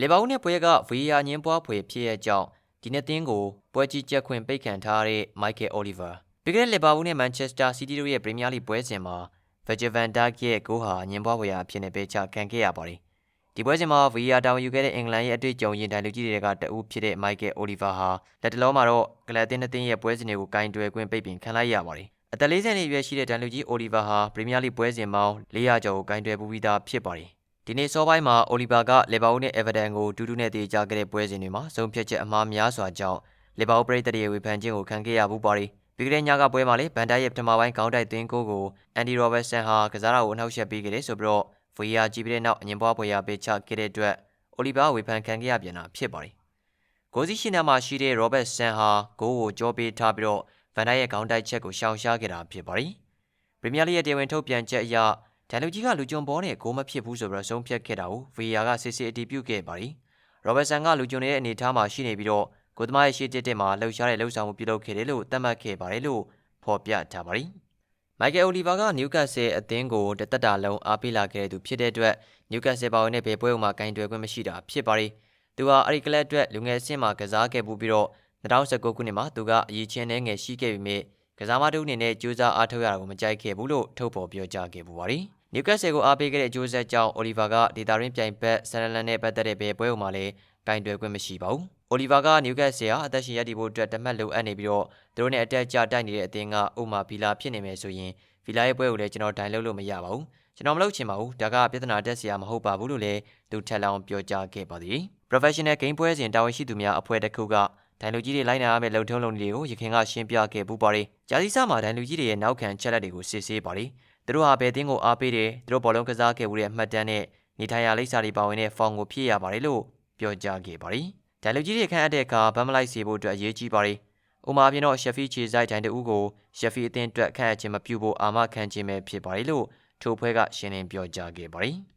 လေဘာဦးနဲ့ပွဲကဗီယာညင်းပွားဖွေဖြစ်ရဲ့ကြောင့်ဒီနှစ်သင်းကိုပွဲကြီးကြက်ခွင့်ပိတ်ခံထားရတဲ့မိုက်ကယ်အိုလီဗာပြီးခဲ့တဲ့လေဘာဦးနဲ့မန်ချက်စတာစီးတီးတို့ရဲ့ပရီးမီးယားလိပွဲစဉ်မှာဗက်ဂျဗန်ဒါကရဲ့ဂိုးဟာညင်းပွားဖွေရာအဖြစ်နဲ့ပေးချခံခဲ့ရပါတယ်ဒီပွဲစဉ်မှာဗီယာတာဝန်ယူခဲ့တဲ့အင်္ဂလန်ရဲ့အတွေ့အကြုံရင်တိုင်လူကြီးတွေကတအူးဖြစ်တဲ့မိုက်ကယ်အိုလီဗာဟာလက်တလုံးမှာတော့ကလပ်တင်းနှစ်သင်းရဲ့ပွဲစဉ်တွေကိုကင်တွယ်ခွင့်ပိတ်ပင်ခံလိုက်ရပါတယ်အသက်40နှစ်အရွယ်ရှိတဲ့ဒန်လူကြီးအိုလီဗာဟာပရီးမီးယားလိပွဲစဉ်ပေါင်း400ကျော်ကိုကင်တွယ်ပူးပြီးသားဖြစ်ပါတယ် ဒီနေ့စောပိုင်းမှာအိုလီဗာကလေဘာဦးနဲ့အေဗာတန်ကိုတူတူနဲ့တည်ကြခဲ့တဲ့ပွဲစဉ်တွေမှာဆုံးဖြတ်ချက်အမှားများစွာကြောင့်လေဘာဦးပရိသတ်ရဲ့ဝေဖန်ခြင်းကိုခံခဲ့ရမှုပါတယ်ပြီးကြတဲ့ညကပွဲမှာလေဗန်တိုက်ရဲ့ပထမပိုင်းကောင်းတိုက်သွင်းကိုကိုအန်ဒီရောဘတ်ဆန်ဟာကစားတာကိုအနှောက်အယှက်ပေးခဲ့တယ်ဆိုပြီးတော့ဗီယာကြည့်ပြီးတဲ့နောက်အငင်ပွားပွဲရပေးချခဲ့တဲ့အတွက်အိုလီဗာဝေဖန်ခံခဲ့ရပြန်တာဖြစ်ပါတယ်ဂိုးစီရှင်နာမှာရှိတဲ့ရောဘတ်ဆန်ဟာဂိုးကိုကြောပေးထားပြီးတော့ဗန်တိုက်ရဲ့ကောင်းတိုက်ချက်ကိုရှောင်ရှားခဲ့တာဖြစ်ပါတယ်ပရီးမီးယားလိရဲ့တရားဝင်ထုတ်ပြန်ချက်အရ ဒန်လူကြီးကလူကြုံပေါ်နဲ့ဂိုးမဖြစ်ဘူးဆိုပြီးတော့ဆုံးဖြတ်ခဲ့တာကိုဗီယာကစစ်စစ်အတည်ပြုခဲ့ပါတယ်ရောဘတ်ဆန်ကလူကြုံနေတဲ့အနေအထားမှာရှိနေပြီးတော့ကိုသမားရဲ့ရှေ့တစ်တစ်မှာလှုပ်ရှားတဲ့လှုပ်ဆောင်မှုပြုလုပ်ခဲ့တယ်လို့သတ်မှတ်ခဲ့ပါတယ်လို့ဖော်ပြထားပါတယ်။မိုက်ကယ်အိုလီဗာကနျူကတ်ဆယ်အသင်းကိုတသက်တာလုံးအားပေးလာခဲ့တဲ့သူဖြစ်တဲ့အတွက်နျူကတ်ဆယ်ပါဝင်တဲ့ဘယ်ပွဲမှာကင်တွယ်ခွင့်မရှိတာဖြစ်ပါတယ်။သူဟာအဲ့ဒီကလပ်အတွက်လူငယ်အဆင့်မှာကစားခဲ့ပူပြီးတော့2019ခုနှစ်မှာသူကအရေးချင်းနဲ့ငယ်ရှိခဲ့ပြီးမြဲ ကစားမတုအနေနဲ့ကြိုးစားအားထုတ်ရတာကိုမကြိုက်ခဲ့ဘူးလို့ထုတ်ဖော်ပြောကြားခဲ့ပူပါတယ်။နျူကတ်ဆယ်ကိုအားပေးခဲ့တဲ့အကျိုးဆက်ကြောင့်အိုလီဗာကဒေတာရင်းပြိုင်ဘက်ဆန်နလန်နဲ့ပတ်သက်တဲ့ဘယ်ပွဲမှာလည်းကင်တွယ်ခွင့်မရှိပါဘူး။အိုလီဗာကနျူကတ်ဆယ်ဟာအသက်ရှင်ရည်တည်ဖို့အတွက်တမတ်လိုအပ်နေပြီးတော့သူတို့နဲ့အတက်ကြတိုက်နေတဲ့အသင်းကဥမာဗီလာဖြစ်နေမယ်ဆိုရင်ဗီလာရဲ့ပွဲကိုလည်းကျွန်တော်ဒိုင်လုပ်လို့မရပါဘူးကျွန်တော်မလုပ်ချင်ပါဘူးဒါကပြဿနာတက်စရာမဟုတ်ပါဘူးလို့လည်းသူထက်လောင်းပြောကြားခဲ့ပါသည် Professional Game ပွဲစဉ်တာဝန်ရှိသူများအဖွဲ့တစ်ခုက ဒိုင်လူကြီးတွေလိုက်နာရမယ့်လုံထုံးလုံတွေကိုရခင်ကရှင်းပြခဲ့ပူပါတယ်ဂျာစီဆာမှာဒိုင်လူကြီးတွေရဲ့နောက်ခံချက်လက်တွေကိုစစ်ဆေးပါတယ်သူတို့ဟာဘယ်တင်းကိုအားပေးတယ်သူတို့ဘောလုံးကစားခဲ့မှုရဲ့အမှတ်တမ်းနဲ့နေထိုင်ရာလိပ်စာတွေပါဝင်တဲ့ဖောင်ကိုဖြည့်ရပါတယ်လို့ပြောကြားခဲ့ပါတယ်ဒိုင်လူကြီးတွေခန့်အပ်တဲ့အခါဗမ်မလိုက်စီဖို့အတွက်အရေးကြီးပါတယ်။ဥမာပြင်းတော့ရှက်ဖီခြေဆိုင်တိုင်တူကိုရှက်ဖီအသင်းအတွက်ခန့်အပ်ခြင်းမပြုဖို့အာမခံခြင်းပဲဖြစ်ပါတယ်လို့ထိုဖွဲ့ကရှင်းလင်းပြောကြားခဲ့ပါတယ်။